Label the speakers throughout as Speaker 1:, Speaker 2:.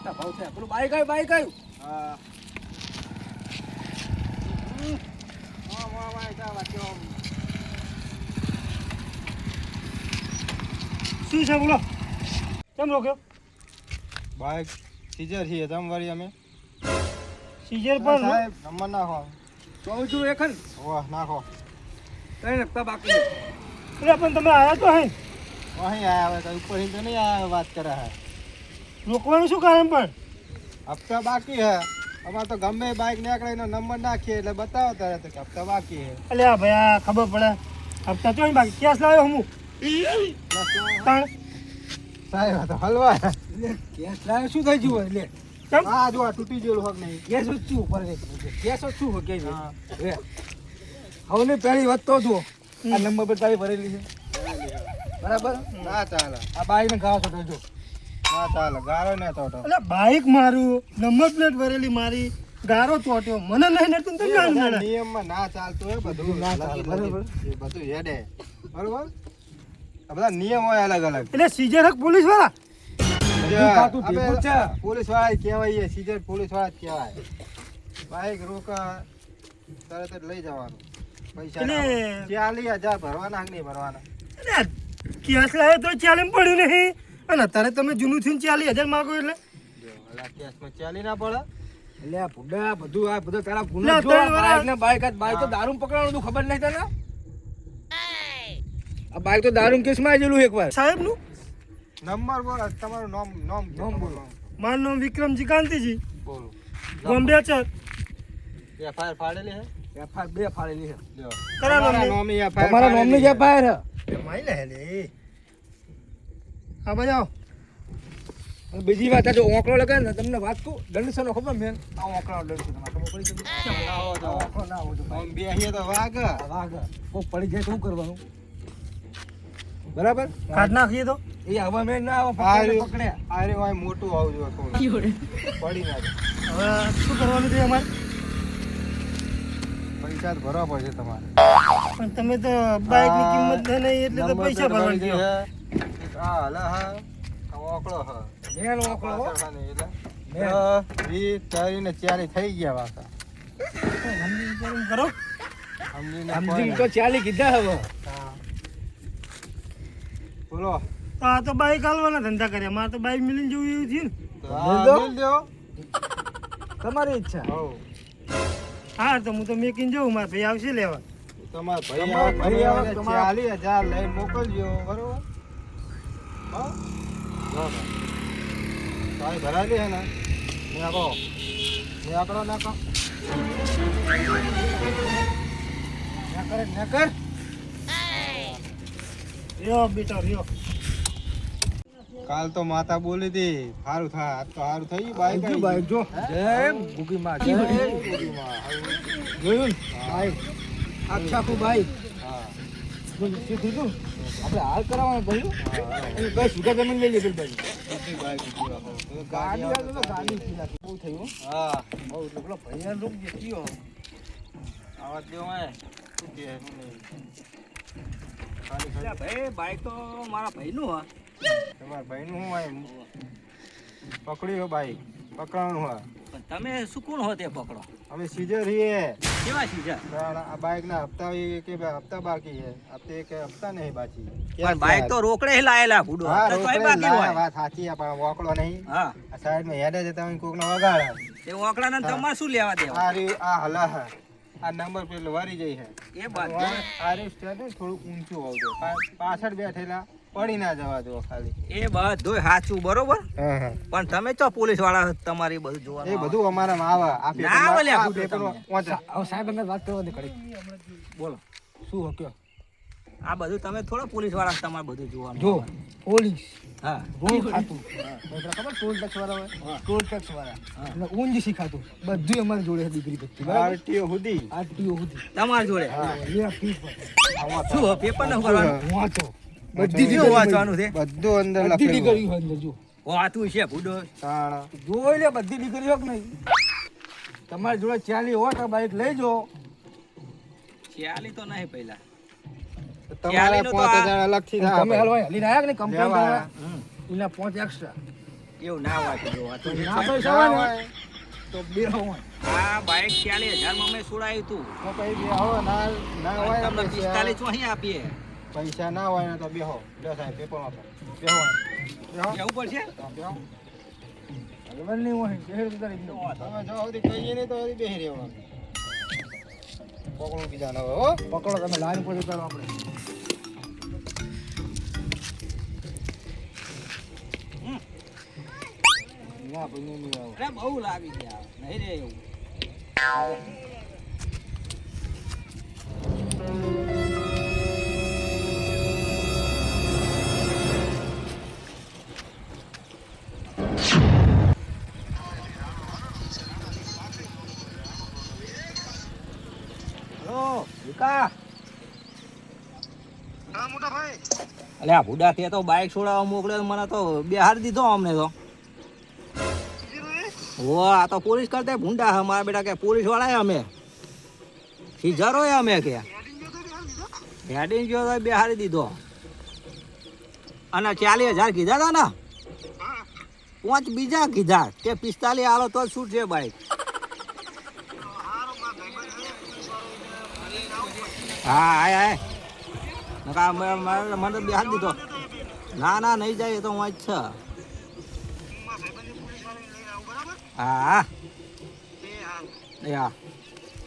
Speaker 1: સસ્તા ભાવ છે. પેલું બાઈક આવ્યું બાઈક આવ્યું
Speaker 2: હા.
Speaker 3: શું છે બોલો? કેમ રોક્યો?
Speaker 2: બાઈક સીઝર છીએ તમ વાળી અમે.
Speaker 3: સીઝર પર
Speaker 2: સાહેબ નંબર નાખો.
Speaker 1: જોઉં છું એક
Speaker 2: વાહ નાખો.
Speaker 1: ત્રણ હપ્તા બાકી.
Speaker 3: એટલે પણ તમે આવ્યા તો હે?
Speaker 2: અહીં આવ્યા હવે ઉપર તો નહીં આવ્યા વાત કરે હે.
Speaker 3: રોકવાનું શું કારણ પણ?
Speaker 2: હપ્તા બાકી હે. અમારે તો ગમે બાઈક નીકળે એનો નંબર નાખીએ એટલે બતાવો તારે કે હપ્તા બાકી હે.
Speaker 3: એટલે આ ભાઈ આ ખબર પડે. હપ્તા તો બાકી. કેસ લાવ્યો હું? તાણ?
Speaker 2: સાહેબ તો હલવા
Speaker 1: કેસ લાવ્યો? શું થઈ ગયું હોય? લે.
Speaker 3: કેમ?
Speaker 2: આ જો આ તૂટી ગયેલું હક નહીં.
Speaker 1: કેસ શું ઉપર? કેસ જ હોય કે હવે
Speaker 2: હા.
Speaker 1: હવે પહેલી વધતો જો આ નંબર પર તારી ભરેલી છે. બરાબર?
Speaker 2: ના ચાલે.
Speaker 1: આ બાઈક ને ખાવા છો જો
Speaker 2: ના ચાલે ગારો ને તો
Speaker 3: એટલે બાઈક મારું નંબર પ્લેટ ભરેલી મારી ગારો ચોટ્યો મને નહીં નડતું તો ના નડે
Speaker 2: નિયમમાં ના ચાલતું હોય બધું
Speaker 1: ના ચાલે, બરાબર.
Speaker 2: એ બધું હેડે. બરોબર? આ બધા નિયમ હોય અલગ અલગ.
Speaker 3: એટલે સીઝર હક
Speaker 2: પોલીસવાળા પોલીસવાળા કહેવાય સીજર પોલીસવાળા જ કહેવાય. બાઈક રોકા તરત જ લઈ જવાનું. પૈસા
Speaker 3: એટલે-
Speaker 2: ચાલી હજાર ભરવાના કે નહીં ભરવાના?
Speaker 3: કેસ લાવે તો ચાલે પડ્યું નહીં. અને અત્યારે તમે જૂનું થઈને ચાલીસ હજાર માગો એટલે?
Speaker 2: કેસમાં ચાલી ના પડે
Speaker 1: એટલે આ બધું આ બધું તારા ગુનો જો બાઈક ને બાઈક બાઈક તો દારૂ પકડવાનું તું ખબર નહીં તને? આ બાઈક તો દારૂ કેસમાં આવેલું એકવાર.
Speaker 3: સાહેબનું?
Speaker 2: નંબર બોલો તમારું નામ નામ
Speaker 1: નામ બોલો.
Speaker 3: મારું નામ વિક્રમજી કાંતિજી.
Speaker 2: બોલો.
Speaker 3: બોમ્બે છે
Speaker 2: એફઆઈઆર ફાડેલી હે
Speaker 1: એફઆઈઆર બે ફાડેલી.
Speaker 3: કરા
Speaker 2: તમારા
Speaker 3: નામની?
Speaker 2: FIR
Speaker 1: તમારા નામની એફઆઈઆર
Speaker 3: માઈ લે લે હા ભાઈ આવો
Speaker 1: બીજી વાત આ જો ઓંકડો લગાવે ને તમને વાત કહું દંડસો નો ખબર મેન આ ઓંકડાનો દંડસો ઓંકડો ના જોઈએ.
Speaker 2: આમ બેહીએ તો વાગ
Speaker 1: આ વાઘ. કોક પડી જાય તો શું કરવાનું? બરાબર?
Speaker 3: કાઢ નાખીએ તો.
Speaker 1: એ હવા મેં ના આવે પકડે અરે
Speaker 2: આ મોટું આવું જોઈએ પડી ના
Speaker 3: હવે શું કરવાનું છે અમારે?
Speaker 2: પૈસા તો ભરવા પડશે તમારે.
Speaker 3: પણ તમે તો બાઇકની કિંમત છે નહીં એટલે તો પૈસા
Speaker 2: પ્લેટ હલે હા ઓકળો હા એટલે થઈ ગયા વાકા
Speaker 3: સમજી કરો
Speaker 2: સમજીને
Speaker 1: સમજીને તો ચાલી કીધા હવે.
Speaker 2: બોલો.
Speaker 3: આ તો બાઈક હાલવાના ધંધા કર્યા. મારે તો બાઈક મિલીને જેવું એવું થયું ને.
Speaker 1: તમારી ઈચ્છા.
Speaker 3: હા તો હું તો મેકીને જવું મારા ભાઈ આવશે લેવા.
Speaker 2: તમારા ભાઈ ચાલી હજાર લઈ મોકલજો મને હો? ભરાયેલી હે ને? નાખો નાખો નાખો
Speaker 1: ના કરે ના કર.
Speaker 3: રહ્યો બેટા રહ્યો.
Speaker 2: કાલ તો માતા બોલી હતી સારું થાય આજ તો સારું થઈ બાઈક
Speaker 1: જો. બાઈક જો જય ભૂખી માં જય જોયું? બાઈક આખે આખું બાઈક જો નીચે આપણે હાલ કરાવવાનું અને કઈ સુધા જમીન લઈ લીધું બાઈક ગાડી તો ગાડી બહુ થયું હા બહુ એટલે પેલો ભાઈ રૂમ થયો.
Speaker 2: આવા દેવો હે શું કે
Speaker 1: ભાઈ બાઈક તો મારા ભાઈનું હા
Speaker 2: તમારા ભાઈનું હોય પકડ્યું બાઈક પકડવાનું હોય
Speaker 1: પણ તમે શું કોણ હોતે પકડો?
Speaker 2: અમે સીઝર છીએ.
Speaker 1: કેવા
Speaker 2: સીજર આ બાઈક ના હપ્તા એ કે હપ્તા બાકી હે હપ્તે કે હપ્તા નહીં બાકી.
Speaker 1: પણ બાઈક તો રોકડે હે લાયેલા ભૂડો. તો
Speaker 2: કઈ
Speaker 1: બાકી હોય.
Speaker 2: વાત સાચી આ પણ વોકડો નહીં.
Speaker 1: હા.
Speaker 2: આ સાઈડમાં હેડે છે તમે કોકને વગાડે.
Speaker 1: તે વોકડા ને તમાર શું લેવા દેવા?
Speaker 2: આ આ હલા હે. આ નંબર પેલો વારી જઈ હે
Speaker 1: એ બાદ
Speaker 2: આ સ્ટેન્ડ થોડું ઊંચું આવજો પાછળ બેઠેલા. પડી ના જવા દો ખાલી.
Speaker 1: એ બધું સાચું બરોબર? પણ તમે તો પોલીસવાળા તમારી બધું
Speaker 2: એ
Speaker 1: જોવાનું
Speaker 2: બધું આવે.
Speaker 1: ના. હવે સાહેબ અમે વાત કરવા દે ખડી બોલો. શું હક્યો
Speaker 4: આ બધું તમે થોડો પોલીસવાળા તમારે બધું જોવાનું
Speaker 1: જો પોલીસ.
Speaker 4: હા.
Speaker 1: રોડ ખાતું. ખબર ટોલ ટેક્સ વાળા હોય? ટોલ ટેક્સ વાળા. અને ઊંઝ શીખાતું. બધું અમારી જોડે છે ડિગ્રી બધી
Speaker 2: આરટીઓ સુધી.
Speaker 1: આરટીઓ સુધી.
Speaker 4: તમારી જોડે?
Speaker 1: હા
Speaker 4: શું પેપર ન કરવાનું
Speaker 1: વાંચો.
Speaker 2: બધી
Speaker 1: બધી
Speaker 4: વાંચવાનું છે.
Speaker 2: બધું અંદર
Speaker 1: બધી
Speaker 2: લખેલું.
Speaker 1: અંદર જો
Speaker 4: વાતું છે ભૂડો.
Speaker 1: જોઈ લે બધી ડિગ્રી કે નહીં. તમારી જોડે ચાલી હોય તો બાઈક લઈ જો.
Speaker 4: ચાલી તો નહીં પહેલા.
Speaker 2: તમારા પાંચ હજાર અલગથી
Speaker 1: તમે
Speaker 2: આપે.
Speaker 1: હાલ હોય કે નહીં કમ્પ્લેન
Speaker 2: આયા.
Speaker 1: એના પાંચ એક્સ્ટ્રા
Speaker 4: એવું ના હોય તો જોવા
Speaker 1: ના પૈસા હોય તો બે હોય.
Speaker 4: આ બાઈક ચાલીસ હજારમાં મેં છોડાયું હતું
Speaker 2: તો પછી બેહો ના ના હોય
Speaker 4: તમને પિસ્તાલીસ અહીં આપીએ.
Speaker 2: પૈસા ના હોય ને તો બેહો. બે સાહેબ પેપર વાપરો બેહો બેહો.
Speaker 4: જવું પડશે
Speaker 2: બેહો.
Speaker 1: ખબર નહીં હોય ગયો.
Speaker 2: તમે જો સુધી કહીએ નહીં તો બેહી રહેવાનું. પકડું બીજા ના હો.
Speaker 1: પકડો તમે લાઈન પર ઉતારો આપણે.
Speaker 2: ના નહીં આવો
Speaker 4: બહુ લાગી ગયા. નહીં રે એવું. અલે આ ભૂડા તો બાઈક છોડાવવા મોકલે મને તો બેહાડી દીધો અમને તો. ઓ, આ તો પોલીસ કરતા ભૂંડા હે મારા બેટા કે પોલીસવાળા અમે. સીઝરો અમે કે. હેડિંગ ગયો તો બેહાડી દીધો. અને ચાલીસ હજાર કીધા હતા ને? પાંચ બીજા કીધા તે પિસ્તાલીસ આલો તો છૂટ છે બાઈક હા મ- મ- મને તો બેહાડી દીધો. ના ના, નહીં જાય, એ તો હું જ છે. હા. એ હા.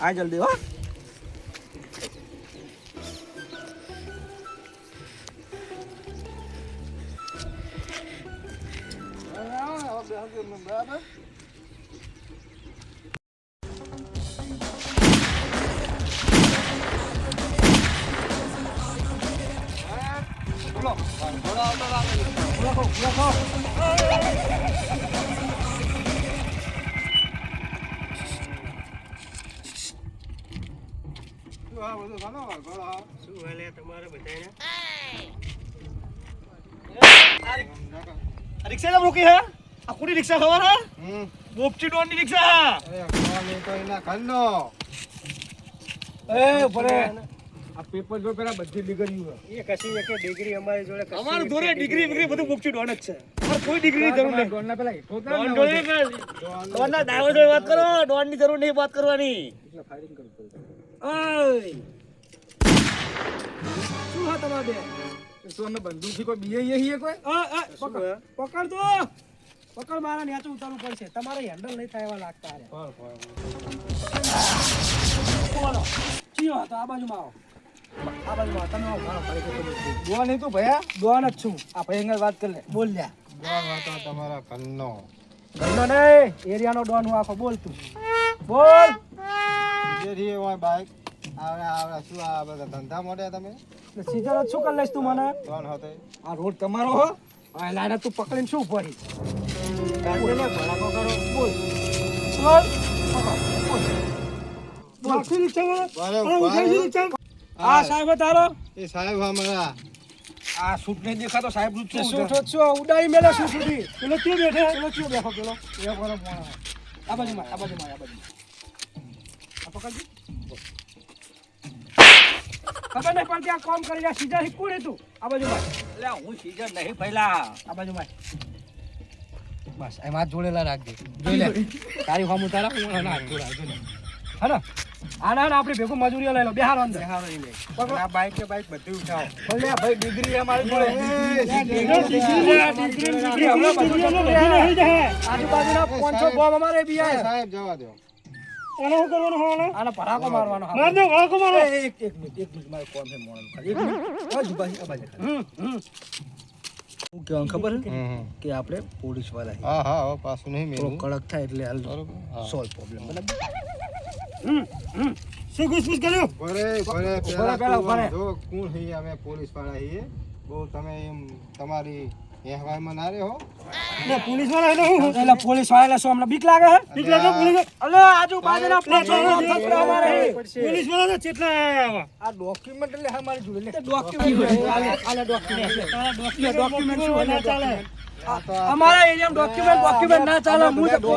Speaker 4: આ જલ્દી હો.
Speaker 5: રિક્ષા રોકી હે? આ કોની રિક્ષા ખબર હે? બોપચી ડોનની રિક્ષા
Speaker 2: અરે એ તો એના ઘરનો.
Speaker 1: એ ભલે આ પેપર જો પેલા બધી ડિગ્રીઓ.
Speaker 5: એ કશી એક ડિગ્રી અમારી જોડે અમારું જોડે ડિગ્રી ડિગ્રી બધું બોપચી ડોન જ છે. અમારે કોઈ ડિગ્રીની જરૂર નહીં.
Speaker 1: ડોનના પેલા હેઠો
Speaker 5: ડોન
Speaker 2: ડોન
Speaker 5: ડોન ના ડ્રાઈવર જોડે વાત કરો ડોનની જરૂર નહીં વાત કરવાની.
Speaker 1: એટલે ફાયરિંગ કરવું
Speaker 5: ઓય.
Speaker 1: શું હા તમાર? બે? શું અમે બંદૂકથી કોઈ બીએ હીએ હીએ કોઈ?
Speaker 5: આ, પકડ પકડ તો. પકડ મારા નેચે ઉતારવું પડશે. તમારે હેન્ડલ નહીં થાય એવા લાગતા રે
Speaker 2: ફળ, ફળ.
Speaker 5: ચિયો હતો આ બાજુમાં આવો. આ ભાઈ તો
Speaker 1: ડોન નહીં તું ભયા?
Speaker 5: ડોન જ છું.
Speaker 1: આ ભાઈ અંગર વાત કરી લે.
Speaker 5: બોલ લ્યા.
Speaker 2: ડોન હતો તમારા ઘરનો.
Speaker 5: ઘરનો નહીં એરિયાનો ડોન હું આખો બોલ તું. બોલ.
Speaker 2: જે રીએ હોય બાઈક. આવડે આવડે શું આ બધા ધંધા મોડે તમે?
Speaker 5: સીધા જ શું કરી લઈશ તું મને?
Speaker 2: ડોન હતો.
Speaker 1: આ રોડ તમારો હો.
Speaker 5: આ લાઈન તું પકડીને શું કરો. બોલ. બોલ. આ સાહેબ તારો?
Speaker 2: એ સાહેબ અમારા
Speaker 1: આ સૂટ નહીં દેખાતો સાહેબનું
Speaker 5: શું
Speaker 1: સૂટ
Speaker 5: શું ઉડાઈ મેલે શું સુધી. પેલો ક્યાં બેઠે પેલો ક્યાં બેઠો પેલો. એ કોનો ફોન આ બાજુ માં આ બાજુમાં આ બાજુ આ પકડજી. ખબર નહીં પણ ત્યાં કામ કરી રહ્યા સીધા કોણ તું આ બાજુમાં.
Speaker 4: એટલે હું સીધા નહીં પહેલા.
Speaker 5: આ બાજુમાં.
Speaker 1: બસ એમાં જોડેલા રાખજે. જોઈ લે. તારી હોમ ઉતારા. હું હાથ જોડા જોઈ લે
Speaker 5: હા ને આ ના ના આપણે ભેગું મજૂરી લઈ લો બિહાર અંદર
Speaker 1: આ બાઈક કે બાઈક બધું ઉઠાવો
Speaker 5: ભલે ભાઈ ડિગ્રી અમારી જોડે આજુબાજુના પાંચસો બોમ્બ અમારે બી આયા.
Speaker 2: સાહેબ જવા દો
Speaker 5: આને ભડાકો મારવાનો હા. મારો એક એક મિનિટ એક મિનિટ મારે કોમ છે મોણાનું ખાલી. એક મિનિટ. આ બાજુ, આ બાજુ.
Speaker 1: હું કેવાનું ખબર. કે આપણે પોલીસવાળા
Speaker 2: હા હા પાછું નહીં મેં
Speaker 1: કડક થાય એટલે હાલ
Speaker 2: બરોબર હા.
Speaker 1: સોલ્વ કર્યું?
Speaker 2: ભરે ભરે
Speaker 1: રહે, પહેલા
Speaker 2: જો કોણ છીએ અમે પોલીસવાળા છીએ બહુ તમે એમ તમારી કહેવામાં ના રહ્યો
Speaker 5: એટલે પોલીસવાળા શું અમને બીક લાગે
Speaker 2: બીક લાગે પોલીસ
Speaker 5: અલે આજુબાજુના બોમ્બ થપડા અમારે છે.
Speaker 1: આ ડોક્યુમેન્ટ એટલે હા મારી જોડે. લે
Speaker 5: ડોક્યુમેન્ટ આલે આલે ડોક્યુમેન્ટ ડોક્યુમેન્ટ શું ના ચાલે?
Speaker 2: આ
Speaker 5: અમારા એરિયામાં ડોક્યુમેન્ટ ડોક્યુમેન્ટ ના ચાલે હું તો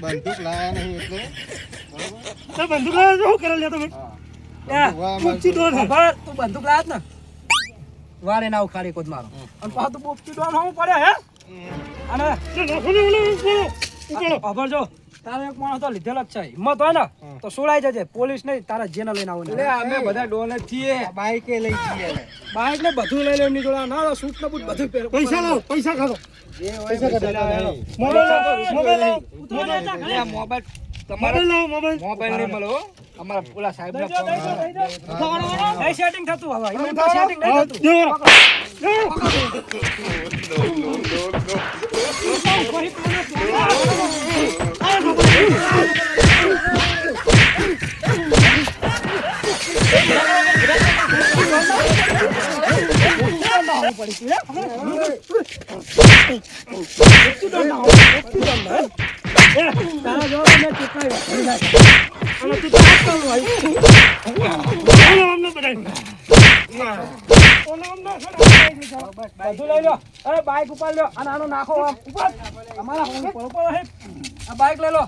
Speaker 2: બંદૂક લાયા નહીં એટલે.
Speaker 5: બંદૂક લાવે શું કરે લે તમે? તું બંદૂક લાત ને. વારે ના ઉખાડી કોદ મારો. અને પાછું તું બોપતી ડોન હું પડે હે? અને ખબર જો તારે એક માણસ તો લીધેલો જ છે. હિંમત હોય ને તો સોળાઈ જજે. પોલીસ નહીં તારા જેને લઈને આવું
Speaker 1: એટલે અમે બધા ડોને છીએ.
Speaker 2: બાઈકે લઈ છીએ
Speaker 5: બાઈક ને બધું લઈ લે નીકળવા ના સૂટ ને બૂટ બધું પહેરો.
Speaker 1: પૈસા લાવો પૈસા ખાધો.
Speaker 2: લાવો.
Speaker 5: Mobile mobile
Speaker 1: mobile. તમારા મોબાઈલ નહીં મળો. અમારા પેલા સાહેબ.
Speaker 5: નહીં setting થતું હવે. setting નહીં થતું. તારા જેવા તો મેં કેટલાય વાપરી નાખ્યા. અને તું તો આ જ કરવું હોય. બધું લઈ લો અરે બાઈક ઉપર લ્યો અને આનો નાખો ઉપર અમારા હોમ પર હે આ બાઈક લઈ લો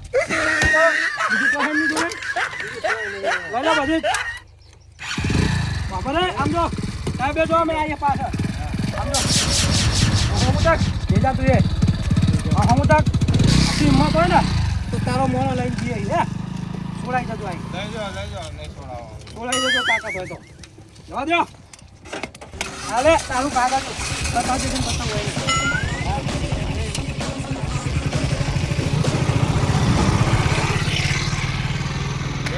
Speaker 5: બાપા રે આમ જો બે જો અમે અહીંયા પાછળ આમ જો હોમ તક તું એ આટલી હિંમત હોય ને તો તારો મોણો લઈને જઈએ હે છોડાઈ જજો આઈ
Speaker 2: લઈ જાઓ, લઈ જાઓ, નહીં છોડાવો.
Speaker 5: છોડાઈ જજો તાકાત હોય તો જવા દો હાલે તારું કાગળ બતાવજે કેમ બતાવું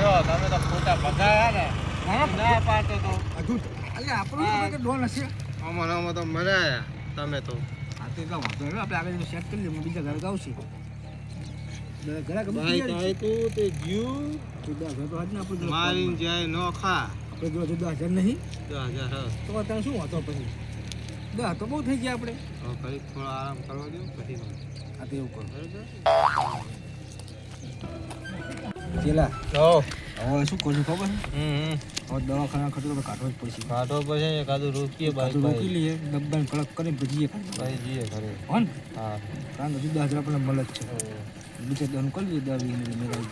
Speaker 5: હોય
Speaker 2: તમે તો ખોટા ભગાયા ને. ના પાડતો તો.
Speaker 1: અલ્યા આપણો તો ડોન હશે
Speaker 2: આમાં આમાં તો મરાયા તમે તો.
Speaker 1: આ તો એટલા વાંધો નહીં આપણે આગળ સેટ કરી લઈએ બીજા ઘરે હાજ આપણે
Speaker 2: મારીને જાય નો ખા.
Speaker 1: આપણે જો જુદા હજાર નહીં.
Speaker 2: દસ હજાર.
Speaker 1: તો અત્યારે શું વાંધો પછી? દસ તો બહુ થઈ ગયા આપણે.
Speaker 2: હવે ઘડીક થોડો આરામ કરવા દો પછી.
Speaker 1: આ તો એવું કરો.
Speaker 2: બરાબર?
Speaker 1: હવે શું કરશું ખબર?
Speaker 2: હમ.
Speaker 1: હવે દવાખાના ખર્ચો તો કાઢવો જ પડશે.
Speaker 2: કાઢો પડશે એકાદું રોકીએ
Speaker 1: બાજુ રોકી. લઈએ ડબ્બાને કડક કરીને પછી જઈએ
Speaker 2: પછી જઈએ ઘરે.
Speaker 1: હો ને?
Speaker 2: હા.
Speaker 1: કારણ કે જુદા હજાર આપણને મળે જ છે. બીજે દવાનું કરી લઈએ દવા વીને મેળવી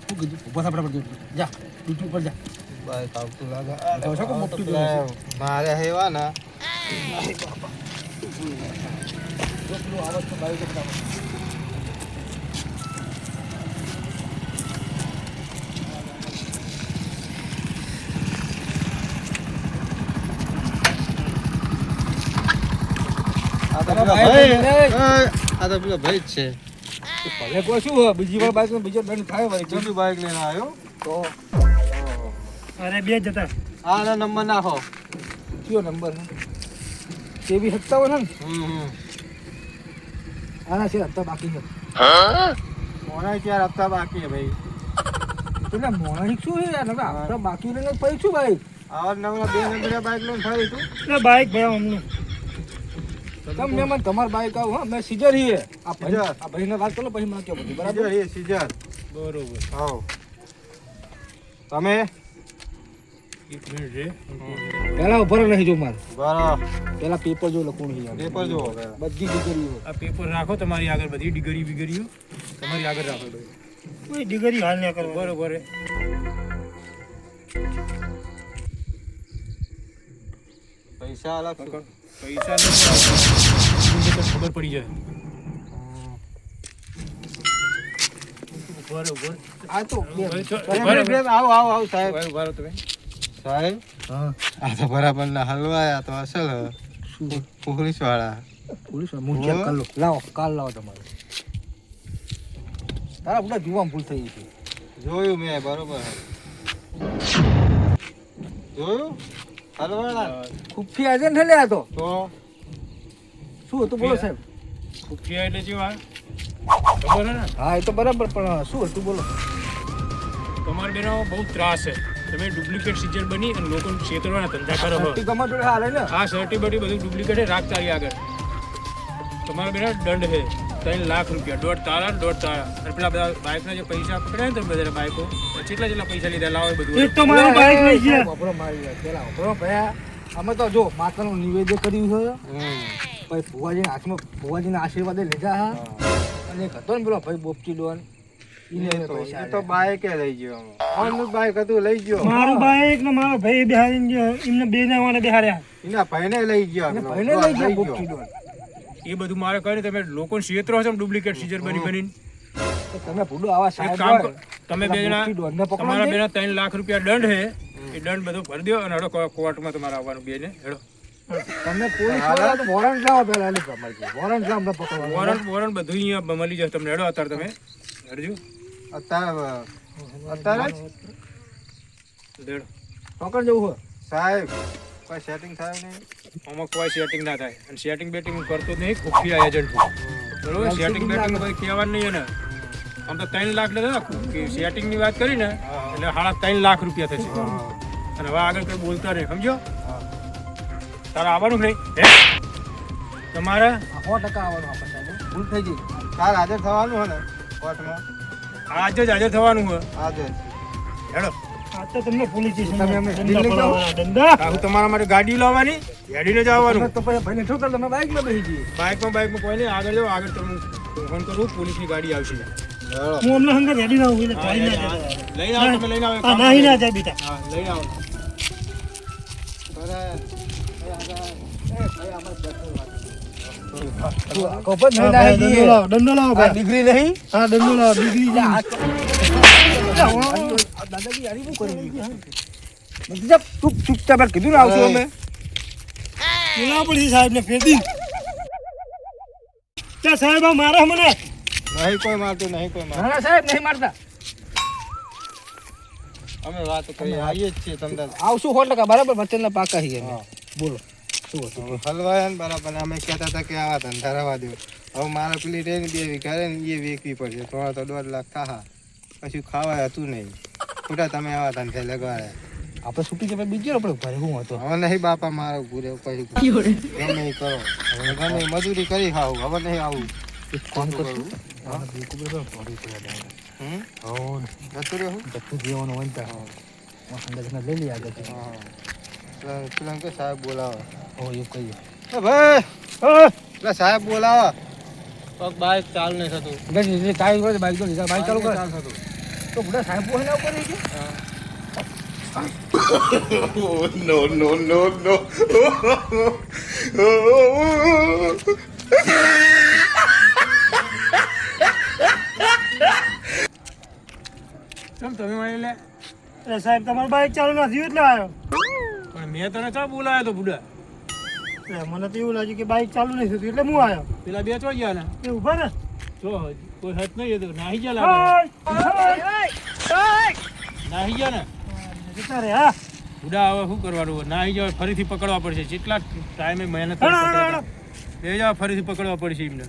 Speaker 1: શું કીધું? ઊભા થા ફટાફટ જા ડ્યુટી ઉપર જા.
Speaker 2: આવતું લાગે.
Speaker 1: મોટું
Speaker 2: મારે હેવા ના.
Speaker 1: આવે
Speaker 2: તો
Speaker 1: પેલા
Speaker 2: આ તો ભાઈ
Speaker 1: શું બીજી વાર બાઈક બીજો દંડ થાય
Speaker 2: ચોથી બાઈક લઈને આવ્યો
Speaker 1: તો.
Speaker 2: નંબર નાખો
Speaker 1: કયો નંબર છે બી સત્તાવન ને આના છે હપ્તા બાકી છે
Speaker 2: મોના ચાર બાકી છે ભાઈ
Speaker 1: એટલે મોણિક શું છે યાર બાકી ને. પૈસું ભાઈ
Speaker 2: આવા નવરા બે બાઈક લઈને ફરી તું
Speaker 5: બાઈક ભાઈ
Speaker 1: તમે મેં મને તમાર બાઈક આવું હા મેં સીઝર હી આ ભાઈ. આ ભાઈને વાત કરો પછી મને કહો બધું બરાબર?
Speaker 2: હે સીજર સીઝર
Speaker 5: બરોબર.
Speaker 2: હાવ તમે?
Speaker 5: એક મિનિટ રે.
Speaker 1: પેલા ઉભર નહીં જો મારે.
Speaker 2: બરાબર
Speaker 1: પેલા પેપર જો લખું નહીં
Speaker 2: પેપર જો.
Speaker 1: બધી ડિગ્રીઓ.
Speaker 5: આ પેપર રાખો તમારી આગળ બધી ડિગરી બિગરીઓ તમારી આગળ રાખો. કોઈ ડિગરી હાલ ન કરો બરોબર
Speaker 2: પૈસા અલગ
Speaker 5: પૈસા નથી ખબર પડી જાય.
Speaker 1: આ તો
Speaker 2: આવો આવો આવો સાહેબ.
Speaker 5: ઊભા તમે.
Speaker 2: સાહેબ?
Speaker 1: હા.
Speaker 2: આ તો બરાબર ના હલવાયા તો અસલ. પોલીસવાળા પોલીસ
Speaker 1: હું? ચેક કરી લો. લાવો કાલ લાવો તમારે. તારા બધા જોવા ભૂલ થઈ છે.
Speaker 2: જોયું મેં બરોબર. જોયું?
Speaker 1: ખુફી આજે ને લે આ તો?
Speaker 2: તો?
Speaker 1: શું હતું બોલો સાહેબ?
Speaker 5: ખુફી એટલે જેવા ખબર ને?
Speaker 1: હા એ તો બરાબર પણ શું હતું બોલો?
Speaker 5: તમાર બેનો બહુ ત્રાસ છે. તમે ડુપ્લિકેટ સિઝન બની અને લોકોને છેતરવાના ધંધા કરો છો.
Speaker 1: સર્ટી તમારા જોડે હાલે ને?
Speaker 5: આ સર્ટિફિકેટ બધું ડુપ્લિકેટ છે રાખ તારી આગળ. તમારા બેના દંડ છે. ત્રણ લાખ રૂપિયા. દોઢ તારા ને દોઢ તારા. અને પેલા બધા બાઇકના જે પૈસા પકડ્યા ને તમે બધા બાઇકો કેટલા જેટલા પૈસા લીધા? લાવો એ બધું.
Speaker 1: તો મારો બાઈક લઈ ગયા. વાપરો મારી પેલા વાપરો ભયા અમે તો જો માતાનું નિવેદન કર્યું છે. પછી ભુવાજીના હાથમાં ભુવાજીના આશીર્વાદ લીધા હા. અને એક હતો ને પેલો ભાઈ બોપચી ડોન.
Speaker 2: તો-
Speaker 1: પૈસા
Speaker 2: તો બાઈકે લઈ ગયો બાઈક હતું લઈ ગયો.
Speaker 5: મારું બાઈક ને મારો ભાઈ બિહારી એમને બે ને વાળા બિહાર્યા.
Speaker 2: એના ભાઈને લઈ ગયો.
Speaker 1: ભાઈને લઈ ગયો. બોપચી ડોન.
Speaker 6: એ બધું મારે કરીને તમે લોકોને શેત્રો છો ડુપ્લિકેટ સીઝર બની
Speaker 1: બની તમે ભૂંડો આવા સાહેબ
Speaker 6: કામ કરો તમે બે જણા તમારા. બેના ત્રણ લાખ રૂપિયા દંડ હે. એ દંડ બધો ભરી દો અને હેડો કોર્ટમાં તમારે આવવાનું બે ને હેડો.
Speaker 1: તમે પોલીસવાળા તો વોરંટ લાવો પહેલા એની પ્રમાણે વોરંટ લાવો અમને પકડવા
Speaker 6: વોરંટ વોરંટ બધું અહીંયા મળી જશે તમને. હેડો અત્યારે તમે. હેડજો.
Speaker 2: અત્યારે અત્યારે જ?
Speaker 6: હેડો.
Speaker 1: પકડ જવું હોય
Speaker 2: સાહેબ. કોઈ સેટિંગ થાય નહીં.
Speaker 6: આમાં કોઈ સેટિંગ ના થાય. અને સેટિંગ બેટિંગ હું કરતો જ નહીં ખુફિયા એજન્ટ બરોબર? સેટિંગ બેટિંગ કોઈ કહેવાનું નહીં એને. આમ તો ત્રણ લાખ લેતા કે સેટિંગની વાત કરી ને એટલે સાડા ત્રણ લાખ રૂપિયા થશે. અને હવે આગળ કંઈ બોલતા નહીં સમજો? તારે આવવાનું નહીં? તમારે?
Speaker 1: સો ટકા આવવાનું આપણને ભૂલ થઈ ગઈ.
Speaker 2: તારે હાજર થવાનું હોય ને કોર્ટમાં?
Speaker 6: આજે જ હાજર થવાનું હોય.
Speaker 2: આજે
Speaker 6: હેડો.
Speaker 1: તમને પોલીસ સ્ટેશન તમે અમને દિલ્હી લઈ જાઓ.
Speaker 6: આવું તમારા માટે ગાડી લાવવાની ગાડીને જ આવવાનું.
Speaker 1: તો પછી ભાઈને શું કરો? તમે બાઇકમાં બેસી જઈએ.
Speaker 6: બાઇકમાં બાઇકમાં કોઈ નહીં. આગળ જાઓ આગળ તમે ફોન કરું પોલીસની ગાડી આવશે.
Speaker 3: હું અમને સંગે રેડી ના હું
Speaker 6: હા, લઈને આવો તમે લઈને આવો કરો.
Speaker 3: ના જાય બેટા.
Speaker 6: હા લઈને આવો.
Speaker 3: હા,
Speaker 1: ડિગ્રી નહીં?
Speaker 3: હા દંડો લાવો ડિગ્રી
Speaker 1: દાદાજી હારી શું કરી દીધું? મેં કીધું, ચૂપ ચૂપચાપ યાર કીધું ને આવશું અમે
Speaker 3: પેલા પડી સાહેબ ને ફેરદી ત્યાં સાહેબ આ મારે મને
Speaker 2: નહીં કોઈ મારતું નહીં કોઈ મારતું
Speaker 1: ના ના સાહેબ નહીં મારતા
Speaker 2: અમે વાત કરી આવીએ જ છીએ તમને
Speaker 1: આવશું સો ટકા બરાબર વચનના પાકા છીએ અમે. બોલો શું હતું
Speaker 2: હલવાયા ને બરાબર અને અમે કહેતા હતા કે આવા ધંધા રવા દો હવે મારે પેલી રેન બે વીઘા રહે ને એ વેચવી પડશે થોડા તો દોઢ લાખ થા પછી ખાવાય હતું નહીં ખોટા તમે આવા ધંધે લગાડ્યા
Speaker 1: આપણે છૂટી જવા બીજો આપણે ઘરે હું હતો.
Speaker 2: હવે નહીં બાપા મારો ઘૂરે કોઈ ગમે કરો. હવે ગમે મજૂરી કરી ખાવું હવે નહીં આવું.
Speaker 1: કોણ
Speaker 2: કરું?
Speaker 1: હા. બિલકુલ બરાબર પડી તો યાદ
Speaker 2: હમ?
Speaker 1: આવે.
Speaker 2: જતું રહ્યું
Speaker 1: જથ્થું જેવાનું હોય ને ત્યાં. હું. સંદેશને લઈ લઈ આગળ
Speaker 2: હા. શ્રીલંકા સાહેબ બોલાવો.
Speaker 1: હો એવું કહીએ.
Speaker 2: એ ભાઈ! પેલા સાહેબ બોલાવો. પગ બાઈક ચાલ નહીં થતું
Speaker 1: બાઈક તો લીધા બાઈક ચાલુ કર.
Speaker 2: ચાલ થતું
Speaker 1: તો બધા સાહેબ બોલે ઉપર નો ગયા
Speaker 6: કેમ તમે મને લે?
Speaker 3: અરે સાહેબ તમારું બાઈક ચાલુ નથી થયું એટલે આવ્યો.
Speaker 6: પણ મેં તને ચા બોલાયો તો બુડા.
Speaker 3: મને તો એવું લાગ્યું કે બાઈક ચાલુ નથી થતું એટલે હું આવ્યો.
Speaker 6: પેલા બે ચો ગયા ને.
Speaker 3: એ ઊભા ને
Speaker 6: જો કોઈ હત નહીં એ તો નાહી જા લાગે. નાહી ગયા ને?
Speaker 3: જતા રે હા.
Speaker 6: ઉડા હવે શું કરવાનું? નાહી જાવ ફરીથી પકડવા પડશે. જેટલા ટાઈમે મહેનત. એ જાવ ફરીથી પકડવા પડશે એમને.